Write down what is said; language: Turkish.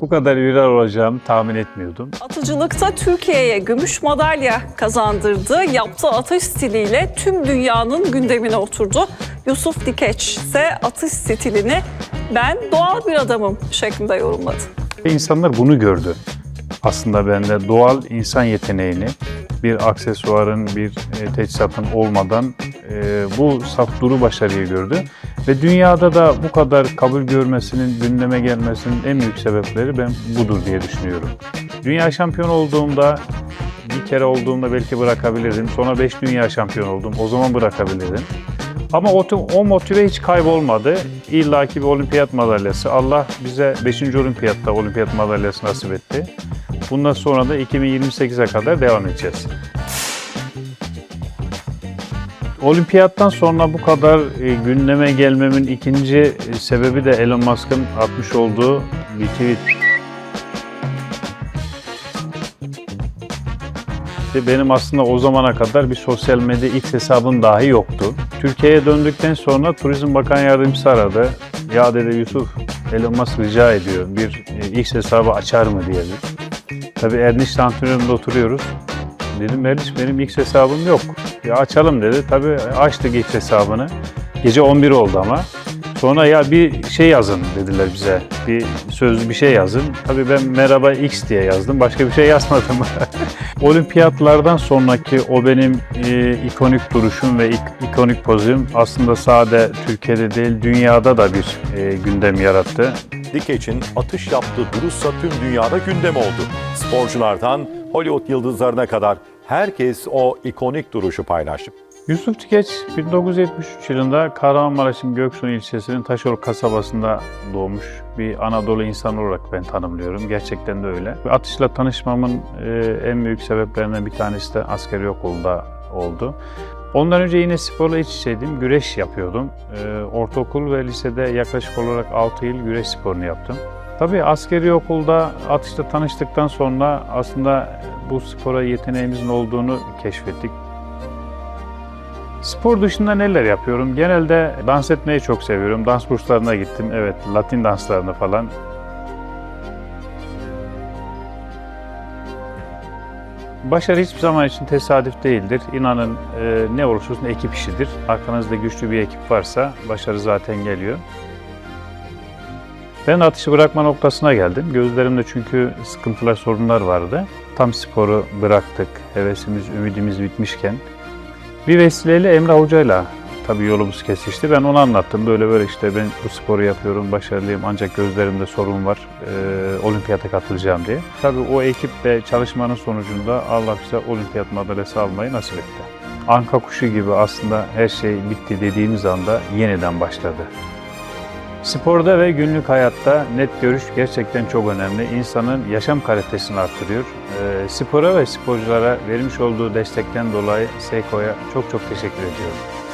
Bu kadar viral olacağımı tahmin etmiyordum. Atıcılıkta Türkiye'ye gümüş madalya kazandırdı. Yaptığı atış stiliyle tüm dünyanın gündemine oturdu. Yusuf Dikeç ise atış stilini ben doğal bir adamım şeklinde yorumladı. İnsanlar bunu gördü. Aslında bende doğal insan yeteneğini bir aksesuarın, bir e, teçhizatın olmadan e, bu saf duru başarıyı gördü. Ve dünyada da bu kadar kabul görmesinin, gündeme gelmesinin en büyük sebepleri ben budur diye düşünüyorum. Dünya şampiyonu olduğumda, bir kere olduğumda belki bırakabilirdim. Sonra 5 dünya şampiyonu oldum. O zaman bırakabilirdim. Ama o, o motive hiç kaybolmadı. İlla ki bir olimpiyat madalyası. Allah bize 5. olimpiyatta olimpiyat madalyası nasip etti. Bundan sonra da 2028'e kadar devam edeceğiz. Olimpiyattan sonra bu kadar e, gündeme gelmemin ikinci e, sebebi de Elon Musk'ın atmış olduğu bir tweet. Benim aslında o zamana kadar bir sosyal medya X hesabım dahi yoktu. Türkiye'ye döndükten sonra Turizm Bakan Yardımcısı aradı. Ya dedi Yusuf, Elon Musk rica ediyor bir e, X hesabı açar mı diye. Tabii Erniş antrenörümde oturuyoruz. Dedim Erniş benim X hesabım yok. Ya açalım dedi. Tabii açtık X hesabını. Gece 11 oldu ama. Sonra ya bir şey yazın dediler bize. Bir sözlü bir şey yazın. Tabii ben merhaba X diye yazdım. Başka bir şey yazmadım. Olimpiyatlardan sonraki o benim e, ikonik duruşum ve ik- ikonik pozum aslında sade Türkiye'de değil dünyada da bir e, gündem yarattı. Dikeç'in atış yaptığı duruşsa tüm dünyada gündem oldu. Sporculardan Hollywood yıldızlarına kadar herkes o ikonik duruşu paylaştı. Yusuf Tükeç 1973 yılında Kahramanmaraş'ın Göksu ilçesinin Taşol kasabasında doğmuş bir Anadolu insanı olarak ben tanımlıyorum. Gerçekten de öyle. Atışla tanışmamın e, en büyük sebeplerinden bir tanesi de askeri okulda oldu. Ondan önce yine sporla iç içeydim. Güreş yapıyordum. E, ortaokul ve lisede yaklaşık olarak 6 yıl güreş sporunu yaptım. Tabii askeri okulda atışla tanıştıktan sonra aslında bu spora yeteneğimizin olduğunu keşfettik. Spor dışında neler yapıyorum? Genelde dans etmeyi çok seviyorum. Dans kurslarına gittim. Evet, Latin danslarına falan. Başarı hiçbir zaman için tesadüf değildir. İnanın e, ne olursa olsun ekip işidir. Arkanızda güçlü bir ekip varsa başarı zaten geliyor. Ben atışı bırakma noktasına geldim. Gözlerimde çünkü sıkıntılar, sorunlar vardı. Tam sporu bıraktık. Hevesimiz, ümidimiz bitmişken bir vesileyle Emre Hoca'yla tabii yolumuz kesişti. Ben ona anlattım. Böyle böyle işte ben bu sporu yapıyorum, başarılıyım ancak gözlerimde sorun var. Ee, olimpiyata katılacağım diye. Tabii o ekiple çalışmanın sonucunda Allah bize olimpiyat madalyası almayı nasip etti. Anka kuşu gibi aslında her şey bitti dediğimiz anda yeniden başladı. Sporda ve günlük hayatta net görüş gerçekten çok önemli. İnsanın yaşam kalitesini arttırıyor. Ee, spora ve sporculara vermiş olduğu destekten dolayı Seiko'ya çok çok teşekkür ediyorum.